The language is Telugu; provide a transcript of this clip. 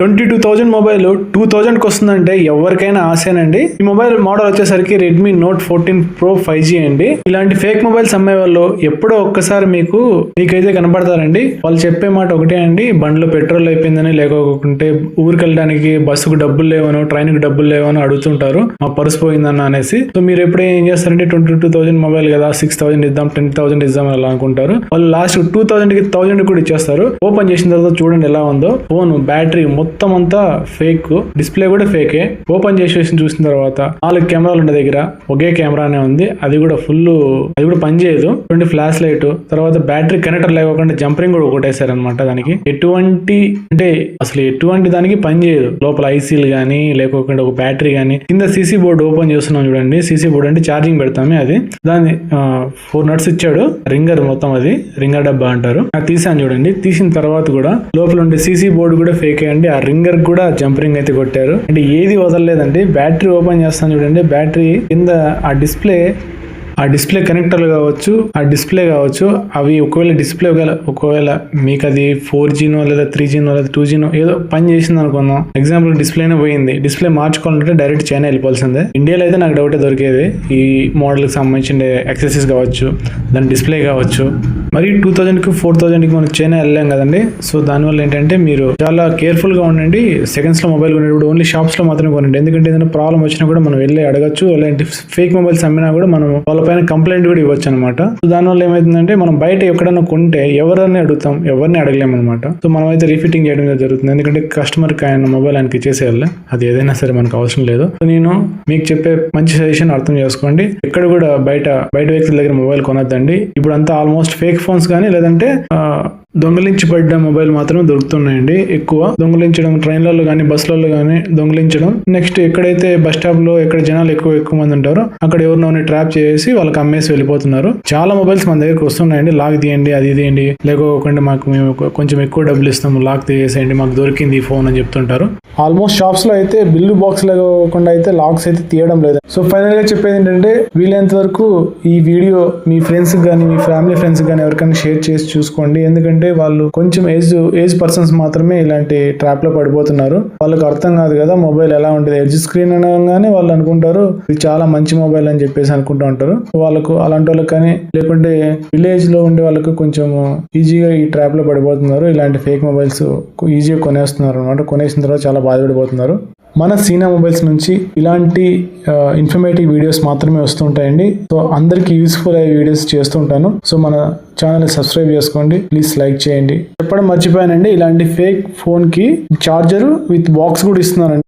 Twenty two thousand mobile two థౌజండ్కి వస్తుందంటే ఎవరికైనా ఆశేనండి. ఈ మొబైల్ మోడల్ వచ్చేసరికి Redmi note fourteen pro five G అండి. ఇలాంటి ఫేక్ మొబైల్స్ అమ్మే వాళ్ళు ఎప్పుడో ఒక్కసారి మీకు మీకైతే కనపడతారండి. వాళ్ళు చెప్పే మాట ఒకటే అండి బండ్లో పెట్రోల్ అయిపోయిందని లేకపోతే ఊరికి వెళ్ళడానికి బస్సుకు డబ్బులు లేవనో ట్రైన్కి డబ్బులు లేవనో అడుగుతుంటారు. మా పర్సు పోయిందన్న అనేసి. సో మీరు ఎప్పుడు ఏం చేస్తారంటే ట్వంటీ టూ థౌసండ్ మొబైల్ కదా సిక్స్ థౌసండ్ ఇద్దాం టెన్ థౌసండ్ ఇద్దాం అని అలా అనుకుంటారు. వాళ్ళు లాస్ట్ టూ థౌసండ్కి థౌసండ్ కూడా ఇచ్చేస్తారు. ఓపెన్ చేసిన తర్వాత చూడండి ఎలా ఉందో. ఫోన్ బ్యాటరీ మొత్తం మొత్తం అంతా ఫేక్ డిస్ప్లే కూడా ఫేకే ఓపెన్ చేసి చూసిన తర్వాత నాలుగు కెమెరాలు ఉండే దగ్గర ఒకే కెమెరానే ఉంది. అది కూడా ఫుల్ అది కూడా పనిచేయదు ట్వంటీ ఫ్లాష్ లైట్ తర్వాత బ్యాటరీ కనెక్టర్ లేకుండా జంపరింగ్ కూడా ఒకటేసారు అనమాట దానికి. ఎటువంటి అంటే అసలు ఎటువంటి దానికి పని చేయదు. లోపల ఐసీలు కానీ లేకోకుండా ఒక బ్యాటరీ కానీ కింద సీసీ బోర్డు ఓపెన్ చేస్తున్నాం చూడండి. సీసీ బోర్డు అంటే ఛార్జింగ్ పెడతామే అది. దాన్ని ఫోర్ నట్స్ ఇచ్చాడు. రింగర్ మొత్తం అది. రింగర్ డబ్బా అంటారు. అది తీసాను చూడండి. తీసిన తర్వాత కూడా లోపల ఉండే సీసీ బోర్డు కూడా ఫేక్ అండి. ఆ రింగర్ కూడా జంపరింగ్ అయితే కొట్టారు. అంటే ఏది వదలలేదండి. బ్యాటరీ ఓపెన్ చేస్తాను చూడండి. బ్యాటరీ కింద ఆ డిస్ప్లే ఆ డిస్ప్లే కనెక్టర్లు కావచ్చు ఆ డిస్ప్లే కావచ్చు అవి ఒకవేళ డిస్ప్లే ఒకవేళ ఒకవేళ మీకు అది ఫోర్ జీనో లేదా త్రీ జీనో లేదా టూ జీనో ఏదో పని చేసింది అనుకుందాం. ఎగ్జాంపుల్ డిస్ప్లేనే పోయింది. డిస్ప్లే మార్చుకోవాలంటే డైరెక్ట్ చైనా వెళ్ళిపోవాల్సిందే. ఇండియాలో అయితే నాకు డౌటే దొరికేది. ఈ మోడల్కి సంబంధించిన యాక్సెసరీస్ కావచ్చు దాని డిస్ప్లే కావచ్చు. మరి టూ థౌజండ్కి ఫోర్ థౌజండ్కి మనం చైనా వెళ్ళాం కదండి. సో దానివల్ల ఏంటంటే మీరు చాలా కేర్ఫుల్గా ఉండండి. సెకండ్స్లో మొబైల్ కొనేటప్పుడు ఓన్లీ షాప్స్లో మాత్రమే కొనండి. ఎందుకంటే ఏదైనా ప్రాబ్లం వచ్చినా కూడా మనం వెళ్ళి అడగచ్చు. అలాంటి ఫేక్ మొబైల్స్ అమ్మినా కూడా మనం వాళ్ళపైన కంప్లైంట్ కూడా ఇవ్వచ్చు అనమాట సో దానివల్ల ఏమైతుందంటే మనం బయట ఎక్కడైనా కొంటే ఎవరిని అడుగుతాం ఎవరిని అడగలేము అనమాట సో మనం అయితే రిఫిటింగ్ చేయడం జరుగుతుంది. ఎందుకంటే కస్టమర్కి ఆయన మొబైల్ ఆయనకి ఇచ్చేసేయాలి అది ఏదైనా సరే మనకు అవసరం లేదు. సో నేను మీకు చెప్పే మంచి సజెషన్ అర్థం చేసుకోండి. ఎక్కడ కూడా బయట బయట వ్యక్తుల దగ్గర మొబైల్ కొనొద్దండి. ఇప్పుడు అంతా ఆల్మోస్ట్ ఫేక్ ఫోన్స్ కానీ లేదంటే దొంగలించబడ్డ మొబైల్ మాత్రం దొరుకుతున్నాయండి. ఎక్కువ దొంగలించడం ట్రైన్లలో కానీ బస్సులలో కానీ దొంగలించడం. నెక్స్ట్ ఎక్కడైతే బస్ స్టాప్లో ఎక్కడ జనాలు ఎక్కువ ఎక్కువ మంది ఉంటారో అక్కడ ఎవరినోని ట్రాప్ చేసి వాళ్ళకి అమ్మేసి వెళ్ళిపోతున్నారు. చాలా మొబైల్స్ మన దగ్గరకు వస్తున్నాయండి. లాక్ తీయండి అది తీయండి. లేకపోకుండా మాకు మేము కొంచెం ఎక్కువ డబ్బులు ఇస్తాము. లాక్ తీసేయండి మాకు దొరికింది ఈ ఫోన్ అని చెప్తుంటారు. ఆల్మోస్ట్ షాప్స్లో అయితే బిల్లు బాక్స్ లేకోకుండా అయితే లాక్స్ అయితే తీయడం లేదు. సో ఫైనల్గా చెప్పేది ఏంటంటే వీలైనంత వరకు ఈ వీడియో మీ ఫ్రెండ్స్ కానీ మీ ఫ్యామిలీ ఫ్రెండ్స్ కానీ ఎవరికైనా షేర్ చేసి చూసుకోండి. ఎందుకంటే వాళ్ళు కొంచెం ఏజ్ ఏజ్ పర్సన్స్ మాత్రమే ఇలాంటి ట్రాప్లో పడిపోతున్నారు. వాళ్ళకి అర్థం కాదు కదా మొబైల్ ఎలా ఉంటుంది. ఎడ్జ్ స్క్రీన్ అనగానే వాళ్ళు అనుకుంటారు ఇది చాలా మంచి మొబైల్ అని చెప్పేసి అనుకుంటూ ఉంటారు. వాళ్ళకు అలాంటి వాళ్ళకి కానీ లేకుంటే విలేజ్లో ఉండే వాళ్ళకు కొంచెం ఈజీగా ఈ ట్రాప్లో పడిపోతున్నారు. ఇలాంటి ఫేక్ మొబైల్స్ ఈజీగా కొనేస్తున్నారు అనమాట కొనేసిన తర్వాత చాలా బాధపడిపోతున్నారు. మన సీనా మొబైల్స్ నుంచి ఇలాంటి ఇన్ఫర్మేటివ్ వీడియోస్ మాత్రమే వస్తుంటాయండి. సో అందరికి యూస్ఫుల్ అయ్యే వీడియోస్ చేస్తుంటాను. సో మన ఛానల్ సబ్స్క్రైబ్ చేసుకోండి. ప్లీజ్ లైక్ చేయండి. చెప్పడం మర్చిపోయానండి. ఇలాంటి ఫేక్ ఫోన్కి విత్ బాక్స్ కూడా ఇస్తున్నారండి.